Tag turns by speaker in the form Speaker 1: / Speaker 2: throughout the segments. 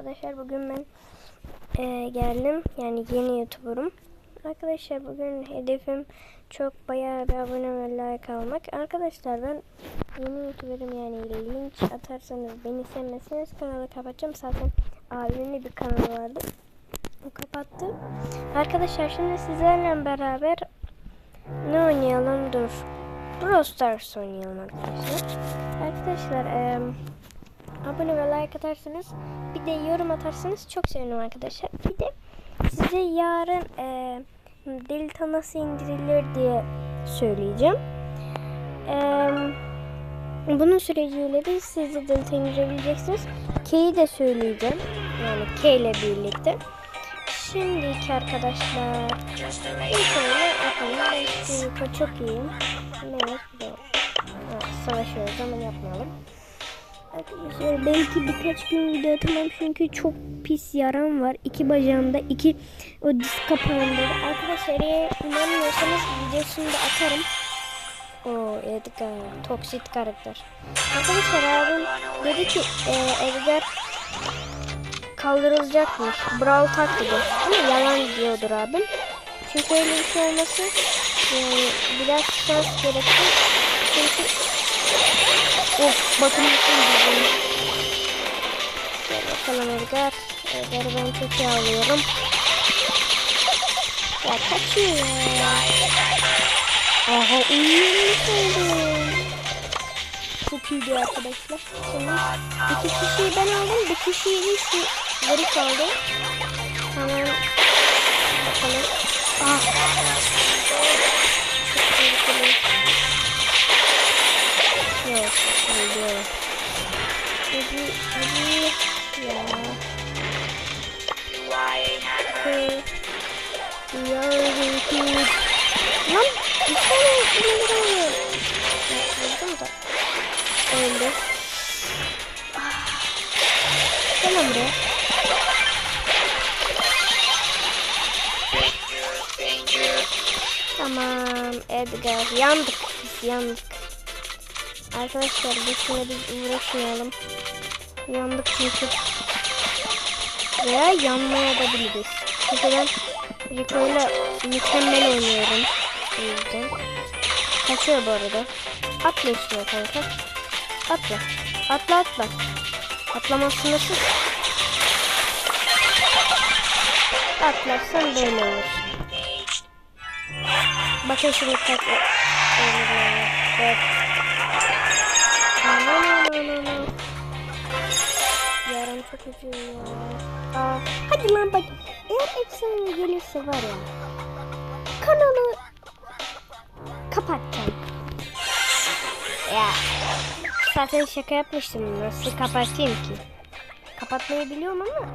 Speaker 1: Arkadaşlar bugün ben eee, geldim. Yani yeni YouTuber'ım. Arkadaşlar bugün hedefim çok bayağı bir abone ve like almak. Arkadaşlar ben yeni YouTuber'ım yani link atarsanız beni sevmezseniz kanalı kapatacağım. Zaten abimin bir kanalı vardı. O kapattı. Arkadaşlar şimdi sizlerle beraber ne oynayalım dur. Brawl Stars oynayalım arkadaşlar. Arkadaşlar eee abone ve like atarsanız bir de yorum atarsanız çok sevinirim arkadaşlar. Bir de size yarın e, Delta nasıl indirilir diye söyleyeceğim. E, bunun süreciyle de siz de Delta indirebileceksiniz. K'yi de söyleyeceğim. Yani K ile birlikte. Şimdiki arkadaşlar ilk oyunu yapalım. Ben çok iyiyim. Ha, savaşıyoruz ama yapmayalım. Arkadaşlar belki birkaç gün video atamam çünkü çok pis yaram var. İki bacağımda, iki o diz kapağımda. Arkadaşlar eğer inanmıyorsanız videosunu da atarım. O Edgar, toksit karakter. Arkadaşlar abim dedi ki e, Edgar kaldırılacakmış. Brawl tak dedi. Ama yalan diyordur abim. Çünkü öyle bir şey olması yani biraz şans gerekti. Of bakın güzel. Gel bakalım Edgar. Edgar'ı ben çok iyi alıyorum. Ya kaçıyor ya. Aha uyuyormuş oldu. Çok iyiydi arkadaşlar. Şimdi iki kişiyi ben aldım. Bir kişiyi de şu garip aldım. Hemen bakalım. Ah. Çok tehlikeli. Yok, öldü. Hadi, hadi. Ya. Hı. Yarın Lan, bir tane oluyor. Vurdum da. Öldü. Lan buraya. Tamam Edgar yandık biz yandık. Arkadaşlar boşuna biz uğraşmayalım. Yandık çünkü. Veya yanmaya da biliriz. Çünkü ben Rico ile mükemmel oynuyorum. O yüzden. Kaçıyor bu arada. Atla üstüne kanka. Atla. Atla atla. Atlamazsın nasıl? Atlarsan böyle olur. Bakın şimdi kaç... Evet. Acıyor ya. Hadi lan bak. Eğer efsane gelirse var ya. Kanalı kapatacağım. Ya. Zaten şaka yapmıştım. Nasıl kapatayım ki? Kapatmayı biliyorum ama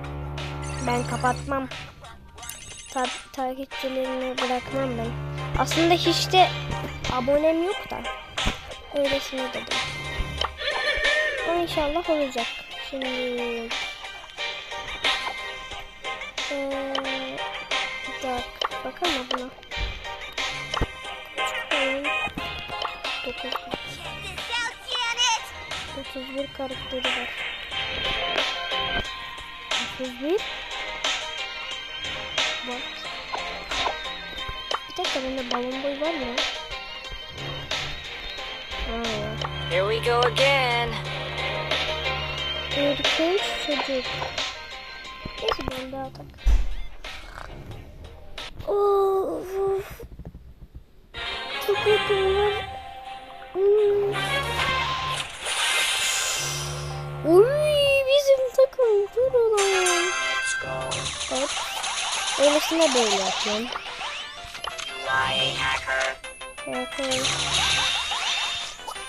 Speaker 1: ben kapatmam. Ta takipçilerimi bırakmam ben. Aslında hiç de abonem yok da. Öylesine dedim. Ama inşallah olacak. Şimdi ee, bir dakika bakalım buna. Çıkalım. 9 31 karakteri var. 31 Bak. Bir dakika bende balon boy var mı? Ha.
Speaker 2: Here we go again.
Speaker 1: Ürkünç çocuk. Neyse ben daha tak. Of of. Çok yakınlar. Hmm. Uy bizim takım dur ulan. Evet. Öylesine böyle yapıyorum.
Speaker 2: Hacker.
Speaker 1: Hacker.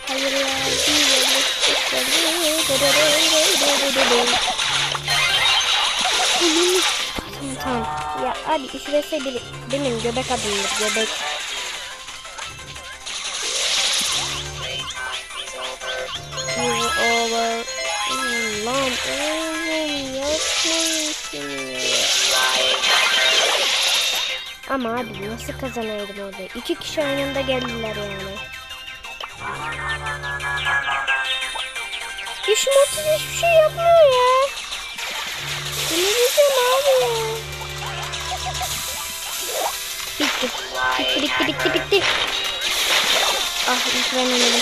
Speaker 1: Hayır ya. Abi 3 vs 1 benim göbek adımdır göbek. You're over. Lan oğlum ya. Ama abi nasıl kazanaydım orada? İki kişi aynı geldiler yani. Ya Mortis hiçbir şey yapmıyor ya. Bitti bitti bitti bitti. Ah ilk ben ölelim.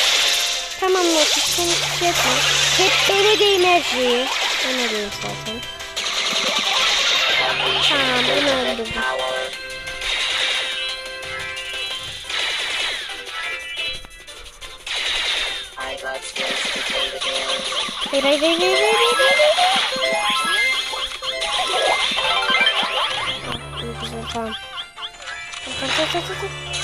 Speaker 1: Tamam Lotus sen şey yapma. Hep böyle değil her şeyi. Ben öyleyim zaten. Tamam bunu öldürdüm. Hayır hayır hayır hayır hayır hayır hayır. Tamam tamam tamam tamam.
Speaker 2: Combination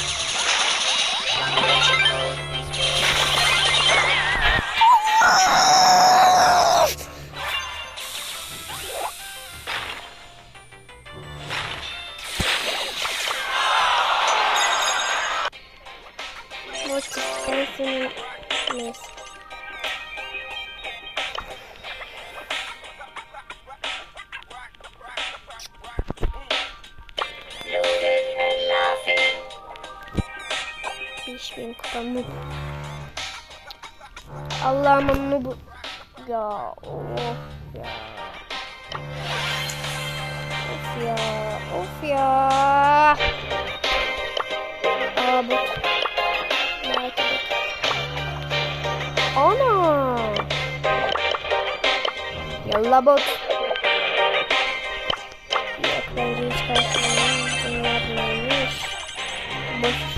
Speaker 1: 5000 kupa noob. Allah'ım noob. Ya of ya. Of ya. Of ya. Aa. Ana. Yallah bot. Bence hiç kaçmayalım. Bunlar neymiş? Boş.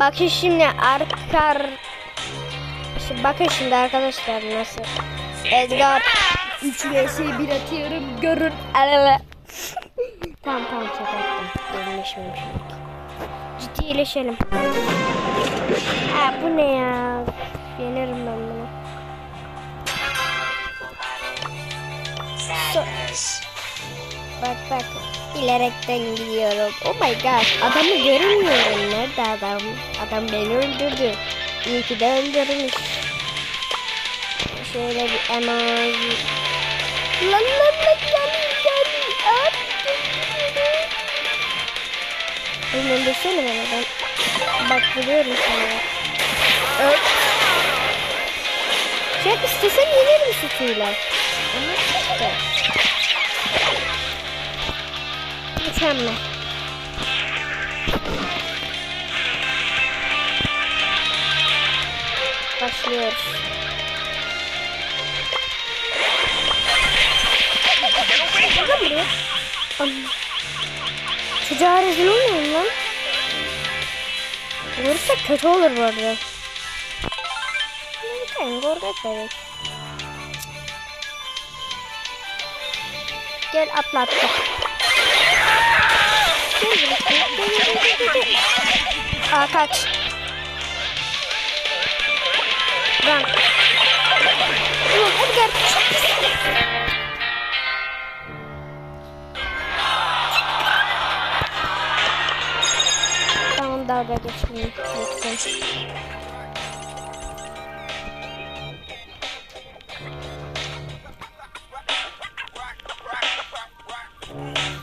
Speaker 1: Bakın şimdi arkar Şimdi bakın şimdi arkadaşlar nasıl? Edgar. 3 vs 1 atıyorum görün. Alala Tamam tamam şaka Derinleşmemiş Ciddileşelim Ha bu ne ya? Yenerim ben bunu.
Speaker 2: Sadness.
Speaker 1: Bak bak ilerekten gidiyorum. Oh my god adamı göremiyorum. Nerede adam? Adam beni öldürdü. İyi ki de öldürmüş. Şöyle bir emoji. Lan lan lan. At. Oğlum öldürsene beni ben. Bak biliyorum sana. Öl. Şey istesen yenerim sütüyle. Ama işte. Başlıyoruz. Gel buraya. Am. Çocuğa rezil olmayayım lan. Vurursak kötü olur bu arada. Ben korkak bebek. Gel atla atla. Aa kaç. Run. Ulan Edgar. Tamam dalga geçmeyin. Lütfen.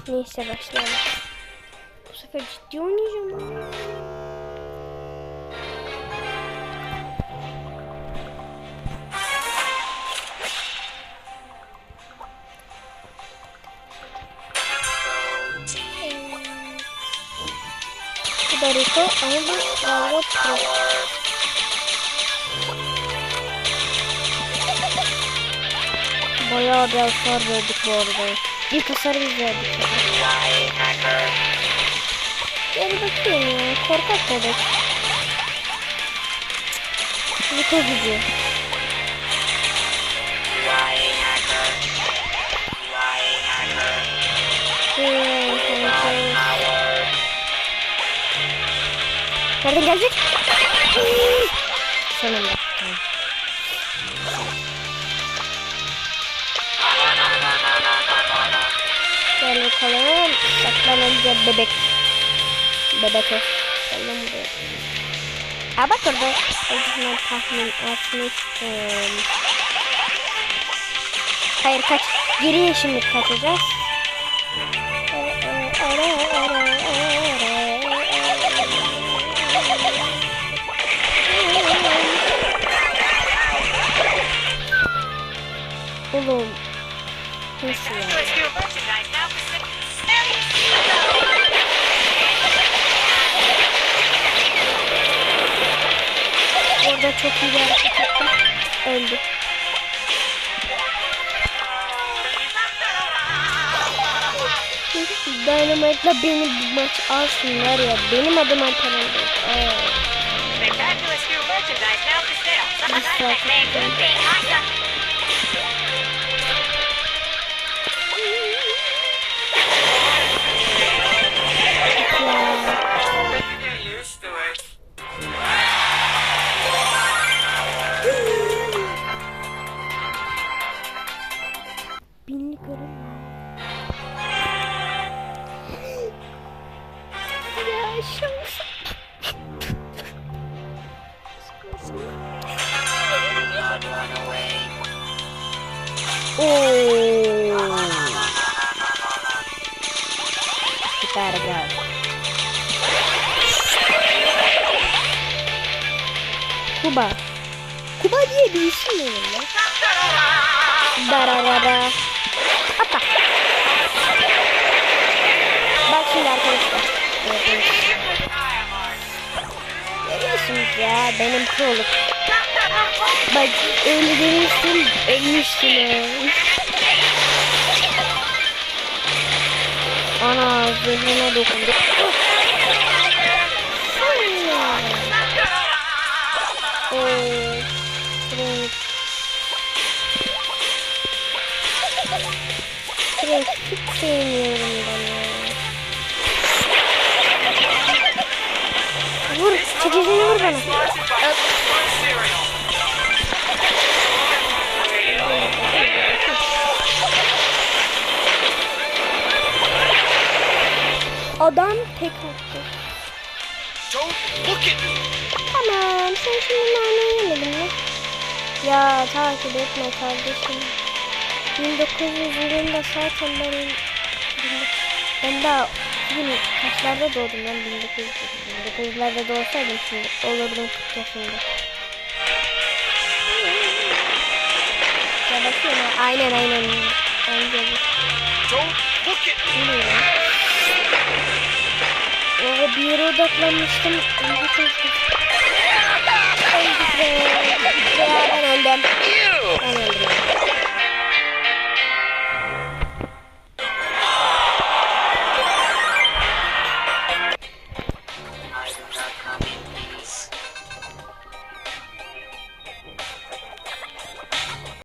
Speaker 1: Neyse başlayalım. Bu sefer ciddi oynayacağım. ama. Bu da Rico ama bu Galga Pro. Bayağı bir hasar verdik bu arada. İlk hasarı biz verdik.
Speaker 2: UI hacker.
Speaker 1: Gel bakayım ya. Korkak bebek. Rico gücü.
Speaker 2: UI hacker. UI hacker.
Speaker 1: Hmm, kanka.
Speaker 2: Power.
Speaker 1: Nereden gelecek? Hmm. Sonunda. Tamam. Gel bakalım. Saklanınca bebek. Bebek o. Gel lan buraya. Bak orada. Önceden tahmin etmiştim. Hayır kaç. Geriye şimdi kaçacağız. Oğlum. Nasıl ya? Orada çok iyi bir yaptım. Öldü. Dynamite'la beni bu maç alsınlar ya. Benim adım Alperen değil.
Speaker 3: Spectacular new merchandise now for sale.
Speaker 1: Oo. Süper gel. Kuba. Kuba diye bir isim mi? Dararara. Hoppa. Bak şimdi arkadaşlar. Görüyorsunuz ya benim kroluk. Bak öyle demiştim ölmüştüm. Ana zırhına dokundu. Frank hiç sevmiyorum ben ya. Vur, çekicini vur bana. Adam tek attı. Tamam, sen şimdi nane yemedin mi? Ya takip etme kardeşim. 1900 yılında zaten benim... Ben daha bugün kaçlarda doğdum lan 1900 1900'lerde doğsaydım şimdi olurdum 40 yaşında. Ya bakıyorum aynen aynen. Bence bu.
Speaker 3: Don't look at me.
Speaker 1: Yere odaklanmıştım. Önce çözdüm. Önce be. Ya ben öldüm. Ben öldüm.